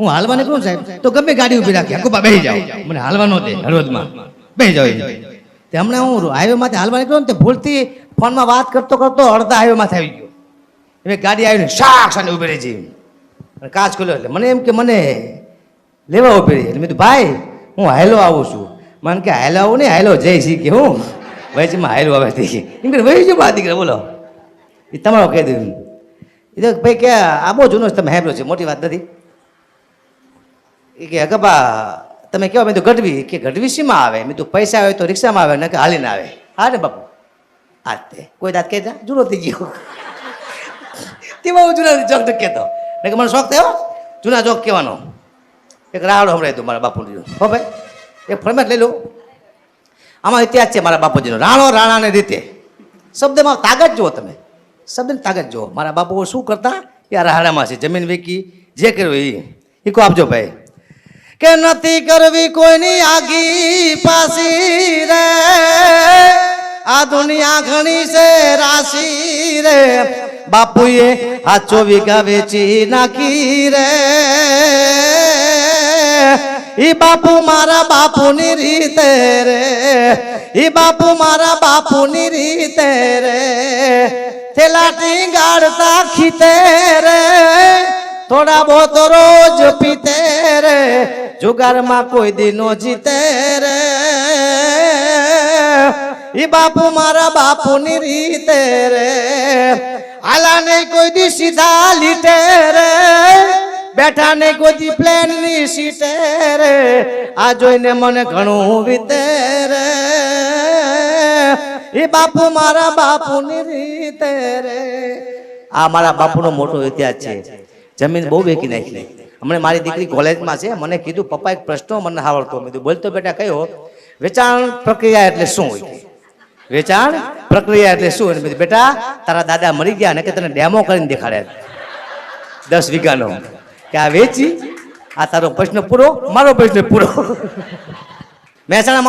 હું હાલવાને કહું સાહેબ? તો ગમે ગાડી ઊભી રાખી. આખું બેસી જાઓ. મને હાલવાનો દે, હળવદમાં. બેસી જાઓ તે હમણાં હું હાઈવે માંથી હાલવા નીકળ્યો ને તે ભૂલથી ફોનમાં વાત કરતો કરતો અડધા હાઈવે માંથી આવી ગયો. એટલે ગાડી આવીને શાક સાને ઊભી રહી છે અને કાચ ખોલ્યો એટલે મને એમ કે, મને લેવા ઊભી રહી. એટલે મેં ભાઈ, હું હાયલો આવું છું. મને કે હાયલો આવું નહીં હાયલો જઈ શી કે હું વયસમાં હાયલો આવે તે. એમ કે વહી જો બા દીકરા, બોલો. એ તમારો કહી દીધું એ તો ભાઈ કે, આ બહુ જૂનો તમે હેબલો છે, મોટી વાત નથી. એ કે, અગબા, તમે કહેવા મેં તો ગઢવી. કે, ગઢવી શીમાં આવે? મેં તો પૈસા આવે તો રિક્ષામાં આવે ને કે હાલીને આવે. હા ને બાપુ. આ તે, કોઈ દાંત કહેતા? જૂનો થઈ ગયો. તેમાં હું જૂના જોક તો કહેતો. ને કે મને શોખ થયો, જૂના જોક કહેવાનો. એક રાહડો હમણાં તું મારા બાપુની હો ભાઈ, એક ફરમેટ લઈ લો આમાં ઇતિહાસ છે મારા બાપુજીનો. રાણો રાણાને રીતે. શબ્દમાં તાકાત જુઓ તમે. શબ્દની તાકાત જુઓ. મારા બાપુઓ શું કરતા? એ આ રાણામાં છે. જમીન વેકી જે કર્યું એ. ઈકો આપજો ભાઈ. કે નથી કરવી કોઈની આગી પાસી રે? આ દુનિયા ઘણી છે, રાશી રે. બાપુએ હાચો વીઘા વેચી નાખી રે. ઈ બાપુ મારા બાપુની રીતે રે. ઈ બાપુ મારા બાપુની રીતે રે. થેલા ટીંગાડતા ખીતે રે. થોડા બહોત રોજ પીતે રે જુગારમાં કોઈ દી નો જીતે રે ઈ બાપુ મારા બાપુની રીતે રે આલા નહીં કોઈ દી સીધા લીટે રે બેઠા ને કોઈ દી પ્લેનની સીટે રે આ જોઈને મને ઘણું વીતે રે એ બાપુ મારા બાપુની રીતે રે આ મારા બાપુનો મોટો ઇતિહાસ છે જમીન બહુ વેકી નાખી. હમણાં મારી દીકરી કોલેજમાં છે મને કીધું પપ્પા એક પ્રશ્ન મને આવડતો મેં કીધું બોલતો બેટા કયો? વેચાણ પ્રક્રિયા એટલે શું હોય? વેચાણ પ્રક્રિયા એટલે શું? અને બેટા તારા દાદા મરી ગયા ને કે તને ડેમો કરીને દેખાડ્યા દસ વીઘાનો. કે આ વેચી આ તારો પ્રશ્ન પૂરો મારો પ્રશ્ન પૂરો. મહેસાણા મારો